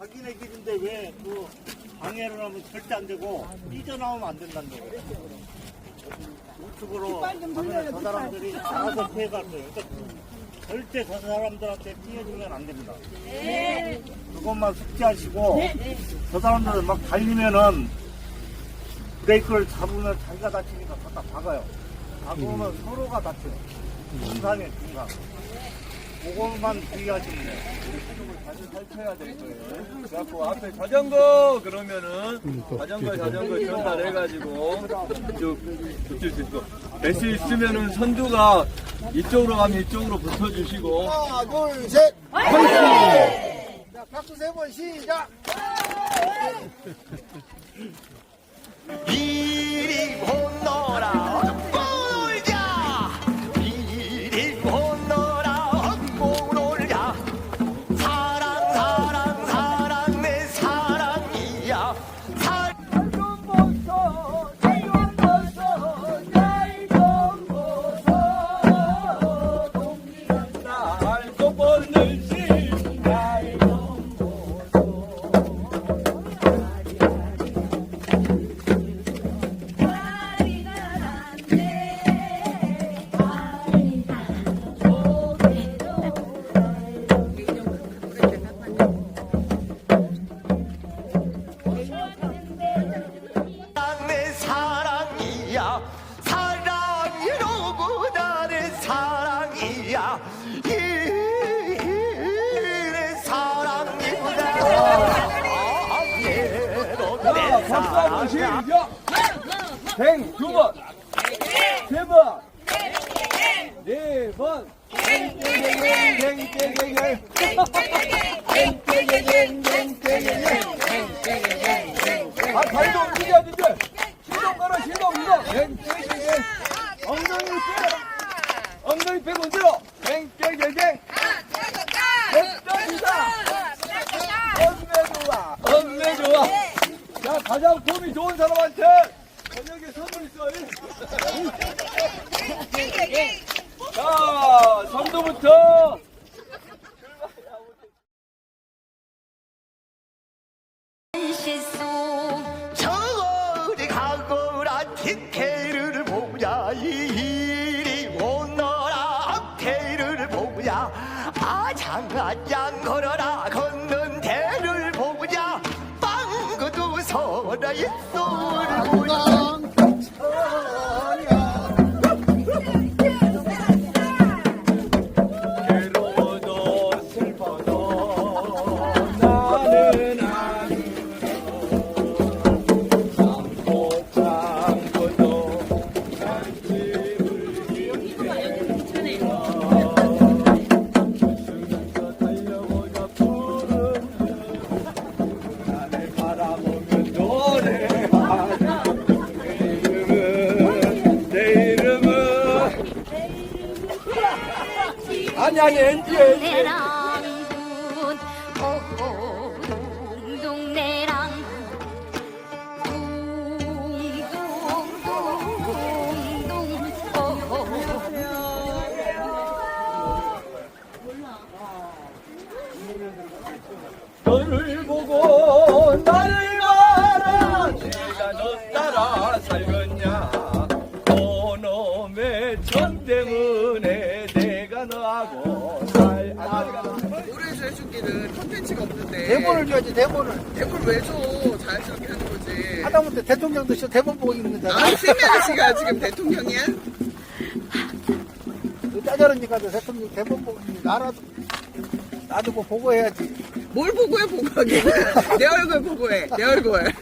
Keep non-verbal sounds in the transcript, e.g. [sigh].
자기네 길인데 왜 그 방해를 하면 절대 안 되고 삐져나오면 안 된다는 거예요. 우측으로 가면 저 사람들이 알아서 피해갈 거예요. 그러니까 절대 저 사람들한테 피해 주면 안 됩니다. 그것만 숙지하시고 저 사람들은 막 달리면은 브레이크를 잡으면 자기가 다치니까 갖다 박아요. 박으면 서로가 다쳐요. 중상에 중상. 그것만 주의하시면 돼요. 다시 살펴야 될 거예요. 그래갖고 앞에 자전거 그러면은 자전거 자전거 전달해가지고 쭉 붙일 수 있고 배수 있으면은 선두가 이쪽으로 가면 이쪽으로 붙어주시고 하나, 둘, 셋. 화이팅! 자, 박수 세 번 시작. [laughs] 박수 시작! 뱅, 두 번, 세 번, 네 번, 뱅뱅뱅뱅뱅뱅뱅 아, 발도 움직여야 되지! 시동 걸어, 시동, 이동! 뱅뱅뱅뱅 엉덩이 빼! 엉덩이 빼고 들어! 뱅뱅뱅뱅 됐습니다! 엄매 좋아! 엄매 좋아! 자, 가장 폼이 좋은 사람한테 저녁에 선물 있어. 자, 선두부터. 실수 저리 가거라 디테일을 아니 아니 엔지 엔지 내랑군. 동동내랑 너를 컨텐츠가 없는데 대본을 줘야지, 대본을. 대본 왜 줘? 자연스럽게 하는 거지 하다못해 대통령도 씨 대본 보고 있는 잖아 아 세미아 씨가 지금 대통령이야? 짜자르니까도 대통령 대본 보고 있는 나라도, 나도 뭐 보고 해야지. 뭘 보고 해 보고 하기는 내 얼굴 보고 해 내 얼굴